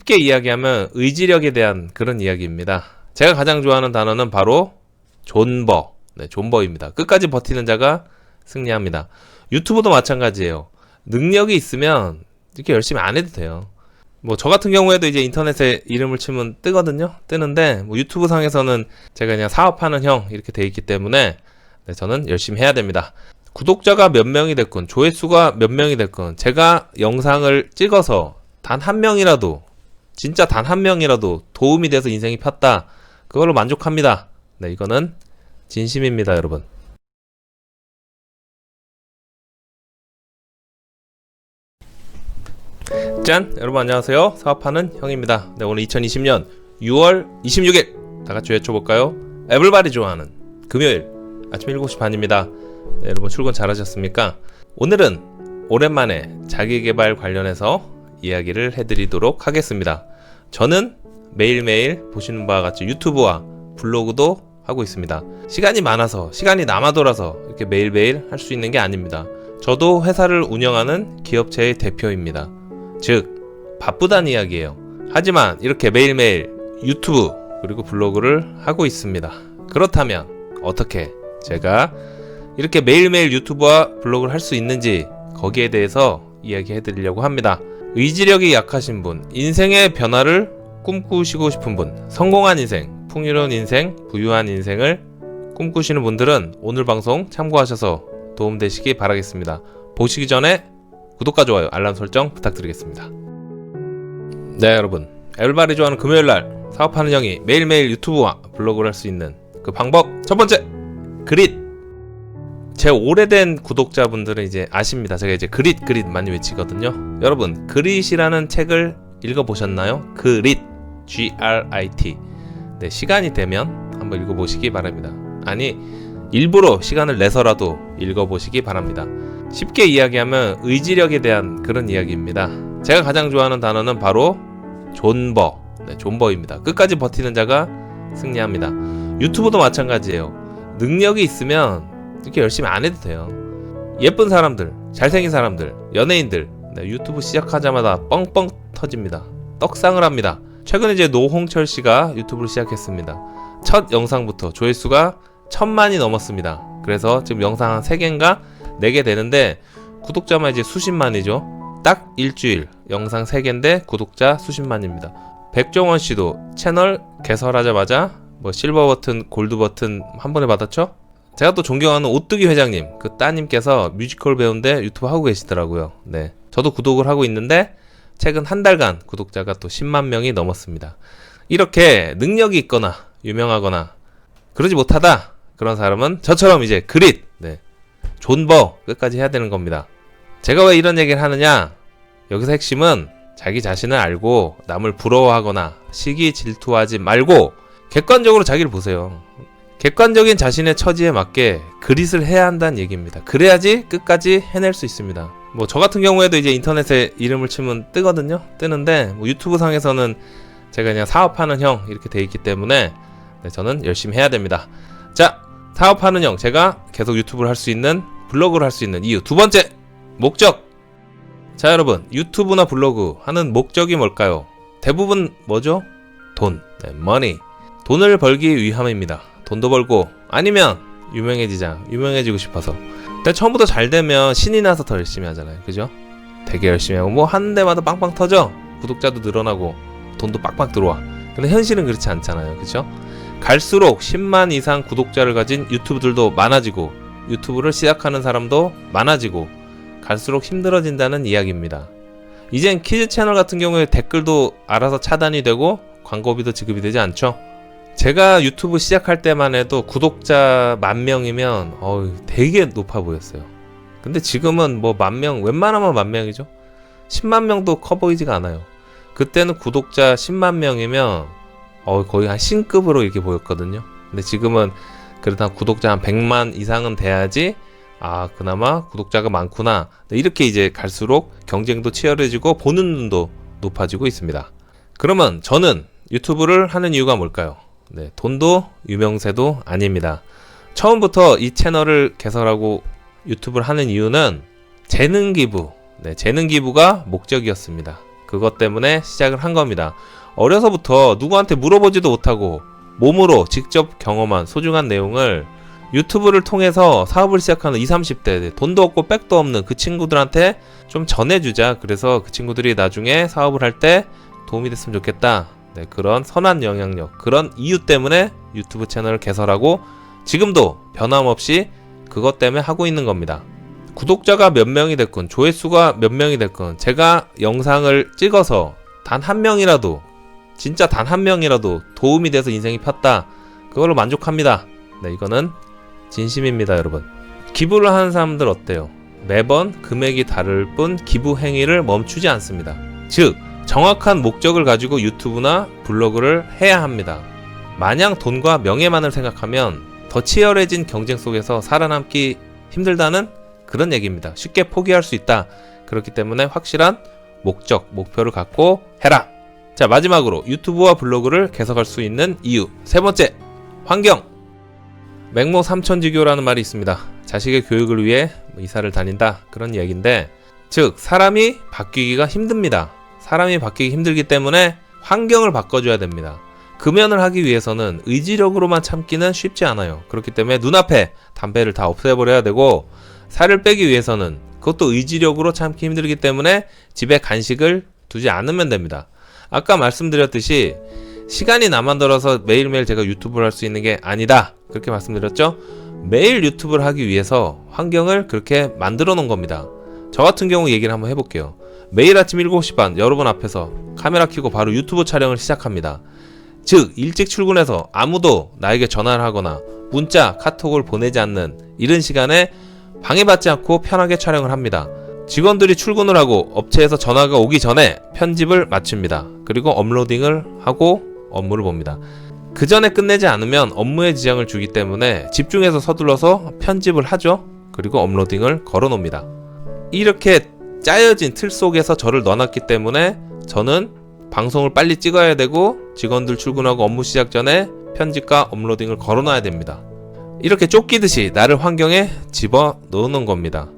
쉽게 이야기하면 의지력에 대한 그런 이야기입니다. 제가 가장 좋아하는 단어는 바로 존버. 네, 존버입니다. 끝까지 버티는 자가 승리합니다. 유튜브도 마찬가지예요. 능력이 있으면 이렇게 열심히 안 해도 돼요. 뭐 저 같은 경우에도 이제 인터넷에 이름을 치면 뜨거든요. 뜨는데 뭐 유튜브 상에서는 제가 그냥 사업하는 형 이렇게 돼 있기 때문에 네, 저는 열심히 해야 됩니다. 구독자가 몇 명이 됐건 조회수가 몇 명이 됐건 제가 영상을 찍어서 단 한 명이라도 진짜 단 한 명이라도 도움이 돼서 인생이 폈다. 그걸로 만족합니다. 네, 이거는 진심입니다, 여러분. 짠! 여러분 안녕하세요. 사업하는 형입니다. 네, 오늘 2020년 6월 26일 다 같이 외쳐볼까요? 에블바리 좋아하는 금요일 아침 7시 반입니다. 네, 여러분 출근 잘하셨습니까? 오늘은 오랜만에 자기개발 관련해서 이야기를 해드리도록 하겠습니다. 저는 매일매일 보시는 바와 같이 유튜브와 블로그도 하고 있습니다. 시간이 많아서, 시간이 남아 돌아서 이렇게 매일매일 할 수 있는 게 아닙니다. 저도 회사를 운영하는 기업체의 대표입니다. 즉, 바쁘단 이야기예요. 하지만 이렇게 매일매일 유튜브 그리고 블로그를 하고 있습니다. 그렇다면 어떻게 제가 이렇게 매일매일 유튜브와 블로그를 할 수 있는지 거기에 대해서 이야기해 드리려고 합니다. 의지력이 약하신 분, 인생의 변화를 꿈꾸시고 싶은 분, 성공한 인생, 풍요로운 인생, 부유한 인생을 꿈꾸시는 분들은 오늘 방송 참고하셔서 도움되시기 바라겠습니다. 보시기 전에 구독과 좋아요, 알람 설정 부탁드리겠습니다. 네, 여러분. 엘바리 좋아하는 금요일 날 사업하는 형이 매일매일 유튜브와 블로그를 할 수 있는 그 방법 첫 번째 그릿 제 오래된 구독자분들은 이제 아십니다. 제가 이제 그릿 그릿 많이 외치거든요. 여러분 그릿이라는 책을 읽어보셨나요? 그릿 G R I T 네 시간이 되면 한번 읽어보시기 바랍니다. 아니 일부러 시간을 내서라도 읽어보시기 바랍니다. 쉽게 이야기하면 의지력에 대한 그런 이야기입니다. 제가 가장 좋아하는 단어는 바로 존버, 네, 존버입니다. 끝까지 버티는 자가 승리합니다. 유튜브도 마찬가지예요. 능력이 있으면 이렇게 열심히 안 해도 돼요. 예쁜 사람들, 잘생긴 사람들, 연예인들 네, 유튜브 시작하자마자 뻥뻥 터집니다. 떡상을 합니다. 최근에 이제 노홍철 씨가 유튜브를 시작했습니다. 첫 영상부터 조회수가 천만이 넘었습니다. 그래서 지금 영상 한 3개인가 4개 되는데 구독자만 이제 수십만이죠. 딱 일주일 영상 3개인데 구독자 수십만입니다. 백종원 씨도 채널 개설하자마자 뭐 실버 버튼, 골드 버튼 한 번에 받았죠? 제가 또 존경하는 오뚜기 회장님, 그 따님께서 뮤지컬 배우인데 유튜브 하고 계시더라고요. 네. 저도 구독을 하고 있는데 최근 한 달간 구독자가 또 10만 명이 넘었습니다. 이렇게 능력이 있거나 유명하거나 그러지 못하다 그런 사람은 저처럼 이제 그릿, 네. 존버 끝까지 해야 되는 겁니다. 제가 왜 이런 얘기를 하느냐? 여기서 핵심은 자기 자신을 알고 남을 부러워하거나 시기 질투하지 말고 객관적으로 자기를 보세요. 객관적인 자신의 처지에 맞게 그릿을 해야 한다는 얘기입니다. 그래야지 끝까지 해낼 수 있습니다. 뭐 저 같은 경우에도 이제 인터넷에 이름을 치면 뜨거든요. 뜨는데 뭐 유튜브 상에서는 제가 그냥 사업하는 형 이렇게 돼 있기 때문에 네, 저는 열심히 해야 됩니다. 자, 사업하는 형 제가 계속 유튜브를 할 수 있는 블로그를 할 수 있는 이유 두 번째 목적. 자, 여러분 유튜브나 블로그 하는 목적이 뭘까요? 대부분 뭐죠? 돈, 네, money. 돈을 벌기 위함입니다. 돈도 벌고 아니면 유명해지자 유명해지고 싶어서. 근데 처음부터 잘 되면 신이 나서 더 열심히 하잖아요. 그죠? 되게 열심히 하고 뭐 하는 데마다 빵빵 터져. 구독자도 늘어나고 돈도 빡빡 들어와. 근데 현실은 그렇지 않잖아요. 그죠? 갈수록 10만 이상 구독자를 가진 유튜브들도 많아지고 유튜브를 시작하는 사람도 많아지고 갈수록 힘들어진다는 이야기입니다. 이젠 키즈 채널 같은 경우에 댓글도 알아서 차단이 되고 광고비도 지급이 되지 않죠 제가 유튜브 시작할 때만 해도 구독자 만 명이면 어우 되게 높아 보였어요. 근데 지금은 뭐 만 명, 웬만하면 만 명이죠. 10만 명도 커 보이지가 않아요. 그때는 구독자 10만 명이면 어 거의 한 신급으로 이렇게 보였거든요. 근데 지금은 그래도 한 구독자 한 100만 이상은 돼야지 아 그나마 구독자가 많구나. 네, 이렇게 이제 갈수록 경쟁도 치열해지고 보는 눈도 높아지고 있습니다. 그러면 저는 유튜브를 하는 이유가 뭘까요? 네, 돈도 유명세도 아닙니다. 처음부터 이 채널을 개설하고 유튜브를 하는 이유는 재능 기부, 네, 재능 기부가 목적이었습니다. 그것 때문에 시작을 한 겁니다. 어려서부터 누구한테 물어보지도 못하고 몸으로 직접 경험한 소중한 내용을 유튜브를 통해서 사업을 시작하는 20, 30대 돈도 없고 백도 없는 그 친구들한테 좀 전해주자. 그래서 그 친구들이 나중에 사업을 할 때 도움이 됐으면 좋겠다. 네, 그런 선한 영향력, 그런 이유 때문에 유튜브 채널을 개설하고 지금도 변함없이 그것 때문에 하고 있는 겁니다. 구독자가 몇 명이 됐건 조회수가 몇 명이 됐건 제가 영상을 찍어서 단 한 명이라도 진짜 단 한 명이라도 도움이 돼서 인생이 폈다. 그걸로 만족합니다. 네, 이거는 진심입니다, 여러분. 기부를 하는 사람들 어때요? 매번 금액이 다를 뿐 기부 행위를 멈추지 않습니다. 즉, 정확한 목적을 가지고 유튜브나 블로그를 해야 합니다. 마냥 돈과 명예만을 생각하면 더 치열해진 경쟁 속에서 살아남기 힘들다는 그런 얘기입니다. 쉽게 포기할 수 있다. 그렇기 때문에 확실한 목적, 목표를 갖고 해라. 자, 마지막으로 유튜브와 블로그를 개설할 수 있는 이유. 세 번째, 환경. 맹모 삼천지교라는 말이 있습니다. 자식의 교육을 위해 뭐 이사를 다닌다. 그런 이야기인데, 즉, 사람이 바뀌기가 힘듭니다. 사람이 바뀌기 힘들기 때문에 환경을 바꿔줘야 됩니다. 금연을 하기 위해서는 의지력으로만 참기는 쉽지 않아요. 그렇기 때문에 눈앞에 담배를 다 없애버려야 되고, 살을 빼기 위해서는 그것도 의지력으로 참기 힘들기 때문에 집에 간식을 두지 않으면 됩니다. 아까 말씀드렸듯이 시간이 남아 들어서 매일매일 제가 유튜브를 할 수 있는 게 아니다. 그렇게 말씀드렸죠? 매일 유튜브를 하기 위해서 환경을 그렇게 만들어 놓은 겁니다. 저 같은 경우 얘기를 한번 해볼게요. 매일 아침 7시 반 여러분 앞에서 카메라 켜고 바로 유튜브 촬영을 시작합니다. 즉, 일찍 출근해서 아무도 나에게 전화를 하거나 문자, 카톡을 보내지 않는 이른 시간에 방해받지 않고 편하게 촬영을 합니다. 직원들이 출근을 하고 업체에서 전화가 오기 전에 편집을 마칩니다. 그리고 업로딩을 하고 업무를 봅니다. 그 전에 끝내지 않으면 업무에 지장을 주기 때문에 집중해서 서둘러서 편집을 하죠. 그리고 업로딩을 걸어 놓습니다. 이렇게 짜여진 틀 속에서 저를 넣어놨기 때문에 저는 방송을 빨리 찍어야 되고 직원들 출근하고 업무 시작 전에 편집과 업로딩을 걸어 놔야 됩니다. 이렇게 쫓기듯이 나를 환경에 집어 넣는 겁니다.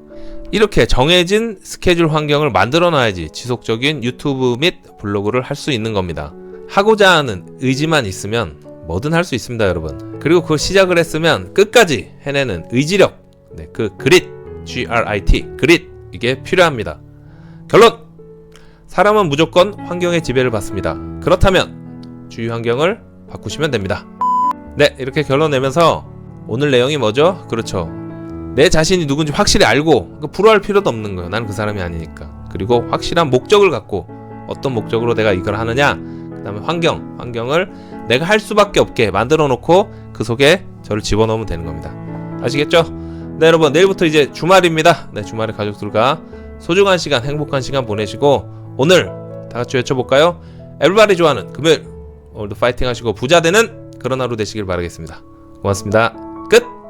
이렇게 정해진 스케줄 환경을 만들어 놔야지 지속적인 유튜브 및 블로그를 할 수 있는 겁니다. 하고자 하는 의지만 있으면 뭐든 할 수 있습니다, 여러분. 그리고 그걸 시작을 했으면 끝까지 해내는 의지력, 네, 그 그릿, G-R-I-T, 그릿 이게 필요합니다. 결론! 사람은 무조건 환경의 지배를 받습니다. 그렇다면 주위 환경을 바꾸시면 됩니다. 네, 이렇게 결론 내면서 오늘 내용이 뭐죠? 그렇죠. 내 자신이 누군지 확실히 알고 그 불화할 필요도 없는 거예요. 나는 그 사람이 아니니까. 그리고 확실한 목적을 갖고 어떤 목적으로 내가 이걸 하느냐. 그다음에 환경, 환경을 내가 할 수밖에 없게 만들어 놓고 그 속에 저를 집어넣으면 되는 겁니다. 아시겠죠? 네, 여러분 내일부터 이제 주말입니다. 네, 주말에 가족들과 소중한 시간, 행복한 시간 보내시고 오늘 다 같이 외쳐볼까요? 에브리바디 좋아하는 금요일 오늘도 파이팅 하시고 부자 되는 그런 하루 되시길 바라겠습니다. 고맙습니다. 끝!